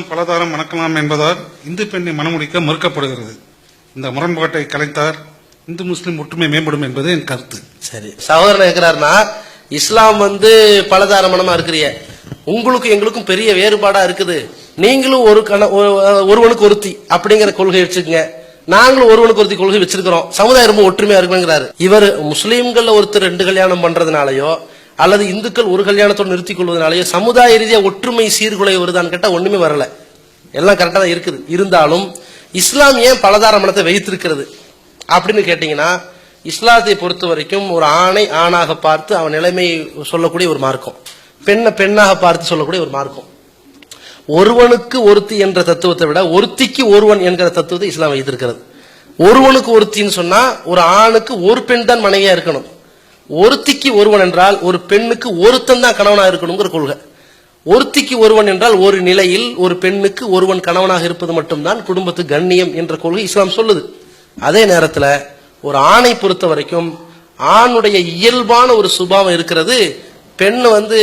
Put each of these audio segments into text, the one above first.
பலதாரம் மணக்கலாம் என்பதால் இந்து பெண்ணை மணமுடிக்க மறுக்கப்படுகிறது. இந்த முரண்பாட்டை கலைத்தார் இந்து முஸ்லீம் ஒற்றுமை மேம்படும் என்பது என் கருத்து. சரி. சகோதரன் இருக்கிறார்னா இஸ்லாம் வந்து பலதார மனமா இருக்கிறிய உங்களுக்கும் எங்களுக்கும் பெரிய வேறுபாடா இருக்குது. நீங்களும் ஒரு கண ஒரு- ஒருவனுக்கு ஒருத்தி அப்படிங்கிற கொள்கை வச்சுக்கோங்க. நாங்களும் ஒருவனுக்கு ஒருத்தி கொள்கை வச்சிருக்கிறோம். சமுதாயம் ரொம்ப ஒற்றுமையா இருக்குங்கிறாரு. இவர் முஸ்லீம்கள்ல ஒருத்தர் ரெண்டு கல்யாணம் பண்றதுனாலயோ அல்லது இந்துக்கள் ஒரு கல்யாணத்தோடு நிறுத்திக் கொள்வதனாலேயோ சமுதாய ரீதியாக ஒற்றுமை சீர்குலை வருதான்னு கேட்டால் ஒன்றுமே வரல. எல்லாம் கரெக்டாக தான் இருக்குது. இருந்தாலும் இஸ்லாம் ஏன் பலதார மனத்தை வைத்திருக்கிறது? அப்படின்னு கேட்டிங்கன்னா இஸ்லாத்தை பொறுத்த வரைக்கும் ஒரு ஆணை ஆணாக பார்த்து அவன் நிலைமையை சொல்லக்கூடிய ஒரு மார்க்கம். பெண்ணை பெண்ணாக பார்த்து சொல்லக்கூடிய ஒரு மார்க்கம். ஒருவனுக்கு ஒருத்தி என்ற தத்துவத்தை விட ஒருத்திக்கு ஒருவன் என்கிற தத்துவத்தை இஸ்லாம் வைத்திருக்கிறது. ஒருவனுக்கு ஒருத்தின்னு சொன்னா ஒரு ஆணுக்கு ஒரு பெண் தான் மனைவியா இருக்கணும். ஒருத்திக்கு ஒருவன் என்றால் ஒரு பெண்ணுக்கு ஒருத்தன் தான் கணவனாக இருக்கணுங்கிற கொள்கை. ஒருத்திக்கு ஒருவன் என்றால் ஒரு நிலையில் ஒரு பெண்ணுக்கு ஒருவன் கணவனாக இருப்பது மட்டும்தான் குடும்பத்து கண்ணியம் என்ற கொள்கை இஸ்லாம் சொல்லுது. அதே நேரத்தில் ஒரு ஆணை பொறுத்த வரைக்கும் ஆணுடைய இயல்பான ஒரு சுபாவம் இருக்கிறது. பெண் வந்து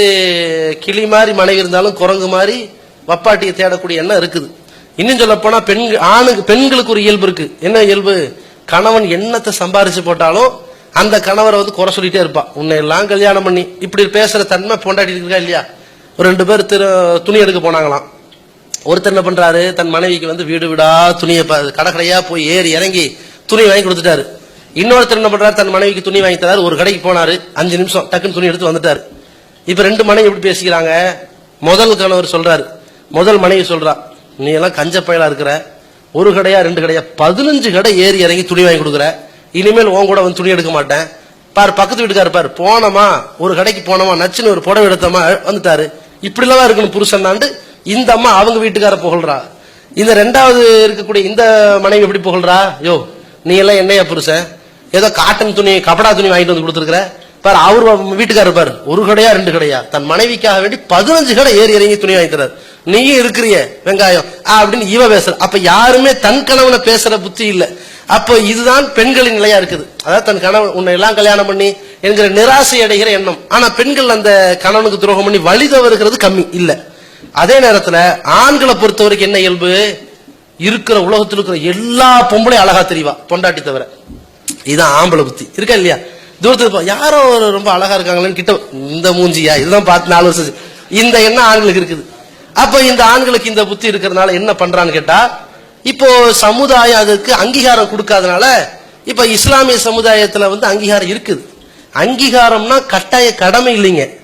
கிளி மாதிரி மனைவி இருந்தாலும் குரங்கு மாதிரி வப்பாட்டியை தேடக்கூடிய எண்ணம் இருக்குது. இன்னும் சொல்ல போனா பெண் ஆணுக்கு பெண்களுக்கு ஒரு இயல்பு இருக்கு. என்ன இயல்பு? கணவன் எண்ணத்தை சம்பாரிச்சு போட்டாலும் அந்த கணவரை வந்து குறை சொல்லிட்டே இருப்பான் உன்னை எல்லாம் கல்யாணம் பண்ணி இப்படி பேசுற தன்மை பொண்டாட்டி இருக்கா இல்லையா? ஒரு ரெண்டு பேர் திரு துணி எடுக்க போனாங்களாம். ஒருத்தர் என்ன பண்றாரு தன் மனைவிக்கு வந்து வீடு வீடா துணியை ப- கடை கடையா போய் ஏறி இறங்கி துணி வாங்கி கொடுத்துட்டாரு. இன்னொருத்தர் என்ன பண்றாரு தன் மனைவிக்கு துணி வாங்கி தராரு. ஒரு கடைக்கு போனாரு. அஞ்சு நிமிஷம் டக்குன்னு துணி எடுத்து வந்துட்டாரு. இப்ப ரெண்டு மனைவி எப்படி பேசிக்கிறாங்க? முதல் கணவர் சொல்றாரு. முதல் மனைவி சொல்றா நீ எல்லாம் கஞ்ச பயலா இருக்கிற. ஒரு கடையா ரெண்டு கடையா பதினஞ்சு கடை ஏறி இறங்கி துணி வாங்கி கொடுக்குற. இனிமேல் உன் கூட வந்து துணி எடுக்க மாட்டேன். பாரு பக்கத்து வீட்டுக்காரு பாரு போனோமா? ஒரு கடைக்கு போனோமா? நச்சுன்னு ஒரு புடவை எடுத்தோமா? வந்துட்டாரு. இப்படிலாம் இருக்கணும் புருஷன் இந்த அம்மா அவங்க வீட்டுக்கார புகழ்றா. இந்த ரெண்டாவது இருக்கக்கூடிய இந்த மனைவி எப்படி புகழ்றா? யோ நீ எல்லாம் என்னையா புருஷன்? ஏதோ காட்டன் துணி கபடா துணி வாங்கிட்டு வந்து கொடுத்துருக்குற? பார் அவர் வீட்டுக்காரர் பாரு ஒரு கடையா ரெண்டு கடையா. தன் மனைவிக்காக வேண்டி பதினஞ்சு கடை ஏறி இறங்கி துணி வாங்கி நீயும் இருக்கிறிய வெங்காயம். ஆ, அப்படின்னு இவ பேசுற. அப்ப யாருமே தன் கணவனை பேசுற புத்தி இல்ல. அப்போ இதுதான் பெண்களின் நிலையா இருக்குது. அதாவது தன் கணவன் உன்னை எல்லாம் கல்யாணம் பண்ணி என்கிற நிராசை அடைகிற எண்ணம். ஆனா பெண்கள் அந்த கணவனுக்கு துரோகம் பண்ணி வழி தவறுகிறது கம்மி இல்ல. அதே நேரத்துல ஆண்களை பொறுத்த வரைக்கும் என்ன இயல்பு? இருக்கிற உலகத்தில் இருக்கிற எல்லா பொம்பளையும் அழகா தெரியவா பொண்டாட்டி தவிர. இதுதான் ஆம்பளை புத்தி. இருக்கா இல்லையா? தூரத்தில் போ- யாரோ ரொம்ப அழகா இருக்காங்களேன்னு கிட்ட இந்த மூஞ்சியா? இதுதான் பார்த்து நாலு வருஷம் இந்த எண்ணம் ஆண்களுக்கு இருக்குது. அப்ப இந்த ஆண்களுக்கு இந்த புத்தி இருக்கிறதுனால என்ன பண்றான்னு கேட்டா இப்போ சமுதாயம் அதுக்கு அங்கீகாரம் கொடுக்காதனால இப்ப இஸ்லாமிய சமுதாயத்துல வந்து அங்கீகாரம் இருக்குது. அங்கீகாரம்னா கட்டாய கடமை இல்லைங்க.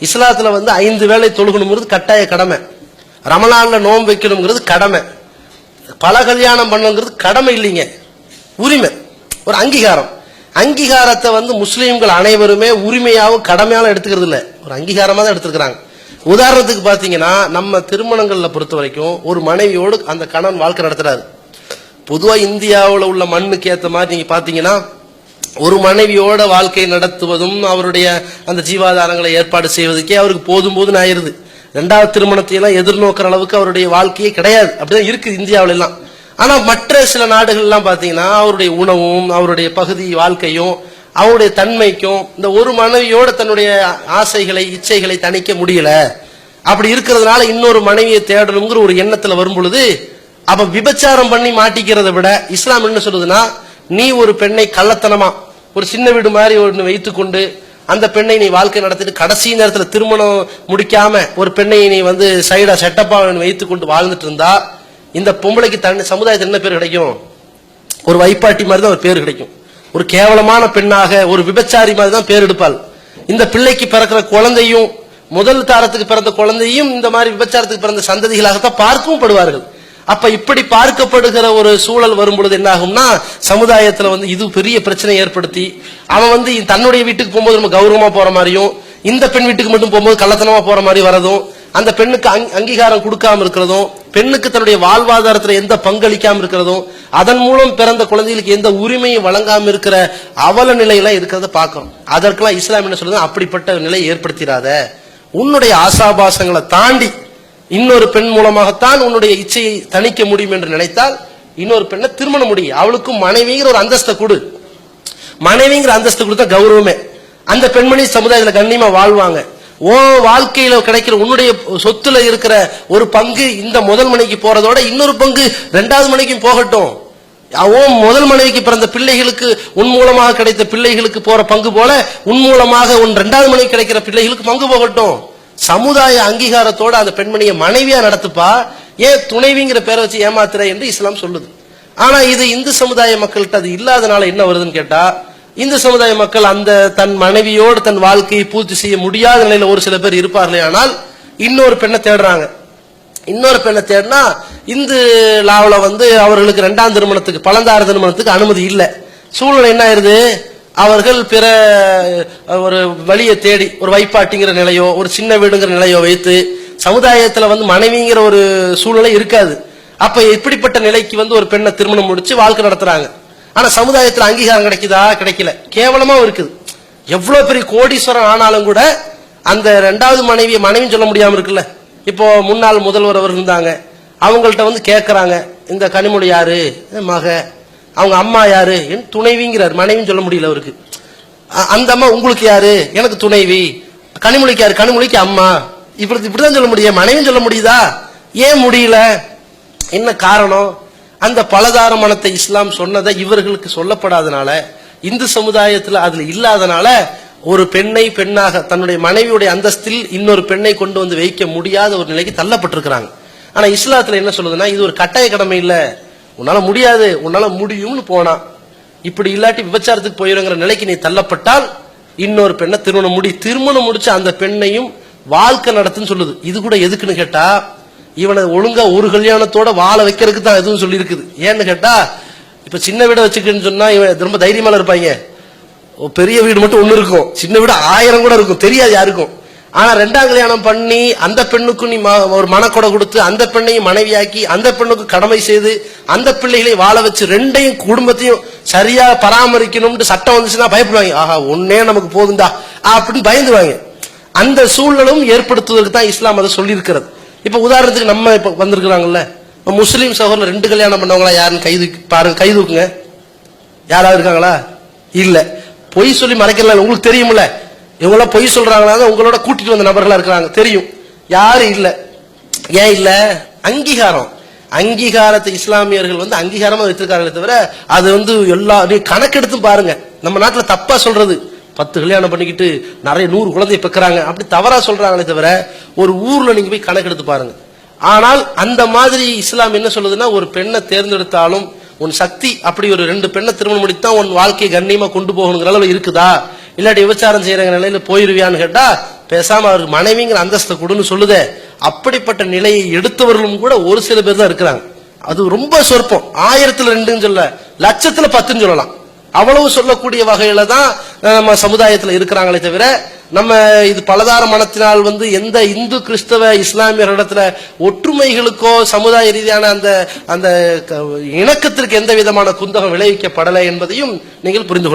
இஸ்லாத்துல வந்து ஐந்து வேலை தொழுகணுங்கிறது கட்டாய கடமை. ரமலான்ல நோன்பு வைக்கணுங்கிறது கடமை. பல கல்யாணம் பண்ணுங்கிறது கடமை இல்லைங்க. உரிமை. ஒரு அங்கீகாரம். அங்கீகாரத்தை வந்து முஸ்லீம்கள் அனைவருமே உரிமையாகவும் கடமையாலும் எடுத்துக்கிறது இல்லை. ஒரு அங்கீகாரமாக தான் எடுத்துக்கிறாங்க. உதாரணத்துக்கு பார்த்தீங்கன்னா நம்ம திருமணங்களில் பொறுத்த வரைக்கும் ஒரு மனைவியோடு அந்த கணவன் வாழ்க்கை நடத்துறாரு. பொதுவாக இந்தியாவில் உள்ள மண்ணுக்கு ஏற்ற மாதிரி நீங்கள் பார்த்தீங்கன்னா ஒரு மனைவியோட வாழ்க்கை நடத்துவதும் அவருடைய அந்த ஜீவாதாரங்களை ஏற்பாடு செய்வதற்கே அவருக்கு போதும் போதும் ஆயிடுது ரெண்டாவது திருமணத்தையெல்லாம் எதிர்நோக்கிற அளவுக்கு அவருடைய வாழ்க்கையே கிடையாது. அப்படிதான் இருக்குது இந்தியாவுல எல்லாம். ஆனா மற்ற சில நாடுகள்லாம் பாத்தீங்கன்னா அவருடைய உணவும் அவருடைய பகுதி வாழ்க்கையும் அவருடைய தன்மைக்கும் இந்த ஒரு மனைவியோட தன்னுடைய ஆசைகளை இச்சைகளை தணிக்க முடியல. அப்படி இருக்கிறதுனால இன்னொரு மனைவியை தேடணுங்கிற ஒரு எண்ணத்துல வரும் பொழுது அப்ப விபச்சாரம் பண்ணி மாட்டிக்கிறதை விட இஸ்லாம் என்ன சொல்லுதுன்னா நீ ஒரு பெண்ணை கள்ளத்தனமா ஒரு சின்ன வீடு மாதிரி ஒன்று வைத்துக்கொண்டு அந்த பெண்ணை நீ வாழ்க்கை நடத்திட்டு கடைசி நேரத்துல திருமணம் முடிக்காம ஒரு பெண்ணை நீ வந்து சைடா செட்டப்பா வைத்துக்கொண்டு வாழ்ந்துட்டு இருந்தா இந்த பொம்பளைக்கு தன் சமுதாயத்தில் என்ன பேர் கிடைக்கும்? ஒரு வைப்பாட்டி மாதிரி தான் ஒரு பேர் கிடைக்கும். ஒரு கேவலமான பெண்ணாக ஒரு விபச்சாரி மாதிரி தான் பேர் எடுப்பாள். இந்த பிள்ளைக்கு பிறக்கிற குழந்தையும் முதல் தாரத்துக்கு பிறந்த குழந்தையும் இந்த மாதிரி விபச்சாரத்துக்கு பிறந்த சந்ததிகளாகத்தான் பார்க்கவும் படுவார்கள். அப்ப இப்படி பார்க்கப்படுகிற ஒரு சூழல் வரும் பொழுது என்ன ஆகும்னா சமுதாயத்துல வந்து இது பெரிய பிரச்சனை ஏற்படுத்தி அவன் வந்து தன்னுடைய வீட்டுக்கு போகும்போது நம்ம கௌரவமா போற மாதிரியும் இந்த பெண் வீட்டுக்கு மட்டும் போகும்போது கள்ளத்தனமா போற மாதிரி வரதும் அந்த பெண்ணுக்கு அங்- அங்கீகாரம் கொடுக்காம இருக்கிறதும் பெண்ணுக்கு தன்னுடைய வாழ்வாதாரத்துல எந்த பங்களிக்காம இருக்கிறதும் அதன் மூலம் பிறந்த குழந்தைகளுக்கு எந்த உரிமையும் வழங்காம இருக்கிற அவல நிலையெல்லாம் இருக்கிறத பார்க்கிறோம் அதற்கெல்லாம் இஸ்லாம் என்ன சொல்றது அப்படிப்பட்ட நிலையை ஏற்படுத்திடாத. உன்னுடைய ஆசாபாசங்களை தாண்டி இன்னொரு பெண் மூலமாகத்தான் உன்னுடைய இச்சையை தணிக்க முடியும் என்று நினைத்தால் இன்னொரு பெண்ணை திருமணம் முடியும் அவளுக்கும் மனைவிங்கிற ஒரு அந்தஸ்தை கொடு. மனைவிங்கிற அந்தஸ்து கொடுத்தா கௌரவமே. அந்த பெண்மணி சமுதாயத்துல கண்ணியமா வாழ்வாங்க. ஓ வாழ்க்கையில கிடைக்கிற உன்னுடைய சொத்துல இருக்கிற ஒரு பங்கு இந்த முதல் மனைக்கு போறதோட இன்னொரு பங்கு ரெண்டாவது மனைக்கும் போகட்டும். ஓ முதல் மனைவிக்கு பிறந்த பிள்ளைகளுக்கு உன் மூலமாக கிடைத்த பிள்ளைகளுக்கு போற பங்கு போல உன் மூலமாக உன் ரெண்டாவது மனைவி கிடைக்கிற பிள்ளைகளுக்கு பங்கு போகட்டும். சமுதாய அங்கீகாரத்தோட அந்த பெண்மணியை மனைவியா நடத்துப்பா? ஏன் துணைவிங்கிற பேரை வச்சு ஏமாத்துற என்று இஸ்லாம் சொல்லுது. ஆனா இது இந்து சமுதாய மக்கள்கிட்ட அது இல்லாதனால என்ன வருதுன்னு கேட்டா இந்து சமுதாய மக்கள் அந்த தன் மனைவியோடு தன் வாழ்க்கையை பூர்த்தி செய்ய முடியாத நிலையில ஒரு சில பேர் இருப்பார்களே ஆனால் இன்னொரு பெண்ணை தேடுறாங்க. இன்னொரு பெண்ணை தேடினா இந்து லாவில் வந்து அவர்களுக்கு ரெண்டாம் திருமணத்துக்கு பழந்தார திருமணத்துக்கு அனுமதி இல்லை. சூழ்நிலை என்ன ஆயிருது? அவர்கள் பிற ஒரு வழியை தேடி ஒரு வைப்பாட்டிங்கிற நிலையோ ஒரு சின்ன வீடுங்கிற நிலையோ வைத்து சமுதாயத்தில் வந்து மனைவிங்கிற ஒரு சூழ்நிலை இருக்காது. அப்ப இப்படிப்பட்ட நிலைக்கு வந்து ஒரு பெண்ணை திருமணம் முடிச்சு வாழ்க்கை நடத்துறாங்க. ஆனா சமுதாயத்துல அங்கீகாரம் கிடைக்குதா? கிடைக்கல. கேவலமா இருக்குது. எவ்வளவு பெரிய கோடீஸ்வரன் ஆனாலும் கூட அந்த ரெண்டாவது மனைவியை மனைவின்னு சொல்ல முடியாம இருக்குல்ல? இப்போ முன்னாள் முதல்வர் அவர் இருந்தாங்க. அவங்கள்ட்ட வந்து கேட்கறாங்க இந்த கனிமொழி யாரு? மக. அவங்க அம்மா யாரு? என் துணைவிங்கிறார். மனைவின்னு சொல்ல முடியல அவருக்கு. அந்த அம்மா உங்களுக்கு யாரு? எனக்கு துணைவி. கனிமொழிக்கு யாரு? கனிமொழிக்கு அம்மா. இப்படி இப்படிதான் சொல்ல முடியும். மனைவின்னு சொல்ல முடியுதா? ஏன் முடியல? என்ன காரணம்? அந்த பலதார மனத்தை இஸ்லாம் சொன்னதை இவர்களுக்கு சொல்லப்படாதனால இந்து சமுதாயத்தில் அதுல இல்லாதனால ஒரு பெண்ணை பெண்ணாக தன்னுடைய மனைவியுடைய அந்தஸ்தில் இன்னொரு பெண்ணை கொண்டு வந்து வைக்க முடியாத ஒரு நிலைக்கு தள்ளப்பட்டிருக்கிறாங்க. ஆனா இஸ்லாத்துல என்ன சொல்லுதுன்னா இது ஒரு கட்டாய கடமை இல்ல. உன்னால முடியாது உன்னால முடியும்னு போனா. இப்படி இல்லாட்டி விபச்சாரத்துக்கு போயிருங்கிற நிலைக்கு நீ தள்ளப்பட்டால் இன்னொரு பெண்ணை திருமணம் முடி திருமணம் முடிச்சு அந்த பெண்ணையும் வாழ்க்கை நடத்துன்னு சொல்லுது. இது கூட எதுக்குன்னு கேட்டா இவனை ஒழுங்கா ஒரு கல்யாணத்தோட வாழ வைக்கிறதுக்கு தான் எதுவும் சொல்லி இருக்குது ஏன்னு கேட்டா இப்ப சின்ன வீடை வச்சுக்கன்னு சொன்னா இவன் ரொம்ப தைரியமால இருப்பாங்க. ஓ, பெரிய வீடு மட்டும் ஒண்ணு இருக்கும். சின்ன வீடு ஆயிரம் கூட இருக்கும். தெரியாது யாருக்கும். ஆனா ரெண்டாம் கல்யாணம் பண்ணி அந்த பெண்ணுக்கும் நீ ம- ஒரு மனக்கொடை கொடுத்து அந்த பெண்ணையும் மனைவியாக்கி அந்த பெண்ணுக்கு கடமை செய்து அந்த பிள்ளைகளை வாழ வச்சு ரெண்டையும் குடும்பத்தையும் சரியா பராமரிக்கணும்னு சட்டம் வந்துச்சுன்னா பயப்படுவாங்க. ஆஹா ஒன்னே நமக்கு போதுண்டா அப்படின்னு பயந்துவாங்க. அந்த சூழலும் ஏற்படுத்துவதற்கு தான் இஸ்லாம் அதை சொல்லியிருக்கிறது. இப்ப உதாரணத்துக்கு நம்ம இப்ப வந்திருக்கிறாங்கல்ல. இப்ப முஸ்லீம் சகோதரர் ரெண்டு கல்யாணம் பண்ணவங்களா யாருன்னு கைது பாருங்க கை தூக்குங்க. யாராவது இருக்காங்களா? இல்ல. பொய் சொல்லி மறைக்கல உங்களுக்கு தெரியும்ல. இவங்களாம் பொய் சொல்றாங்களா உங்களோட கூட்டிட்டு வந்த நபர்களா இருக்கிறாங்க. தெரியும். யாரும் இல்ல. ஏன் இல்ல? அங்கீகாரம். அங்கீகாரத்தை இஸ்லாமியர்கள் வந்து அங்கீகாரமா வச்சிருக்காங்களே தவிர அது வந்து எல்லா கணக்கெடுத்தும் கணக்கெடுத்து பாருங்க. நம்ம நாட்டுல தப்பா சொல்றது. பத்து கல்யாணம் பண்ணிக்கிட்டு நிறைய நூறு குழந்தைய பெக்கிறாங்க. அப்படி தவறா சொல்றாங்களே தவிர ஒரு ஊர்ல நீங்க போய் கணக்கெடுத்து பாருங்க. ஆனால் அந்த மாதிரி இஸ்லாம் என்ன சொல்லுதுன்னா ஒரு பெண்ணை தேர்ந்தெடுத்தாலும் உன் சக்தி அப்படி ஒரு ரெண்டு பெண்ணை திருமணம் முடித்தான் உன் வாழ்க்கையை கண்ணியமா கொண்டு போகணுங்கிற அளவு இருக்குதா? இல்லாட்டி விபச்சாரம் செய்யற நிலையில போயிருவியான்னு கேட்டா பேசாம அவருக்கு மனைவிங்கிற அந்தஸ்தை கொடுன்னு சொல்லுதே. அப்படிப்பட்ட நிலையை எடுத்தவர்களும் கூட ஒரு சில பேர் தான் இருக்கிறாங்க. அது ரொம்ப சொற்பம். ஆயிரத்துல ரெண்டுன்னு சொல்ல லட்சத்துல பத்துன்னு சொல்லலாம். அவ்வளவு சொல்லக்கூடிய வகையில தான் நம்ம சமுதாயத்தில் இருக்கிறாங்களே தவிர நம்ம இது பலதார மனத்தினால் வந்து எந்த இந்து கிறிஸ்தவ இஸ்லாமியர்களிடத்துல ஒற்றுமைகளுக்கோ சமுதாய ரீதியான அந்த அந்த க- இணக்கத்திற்கு எந்த விதமான குந்தகம் விளைவிக்கப்படலை என்பதையும் நீங்கள் புரிந்து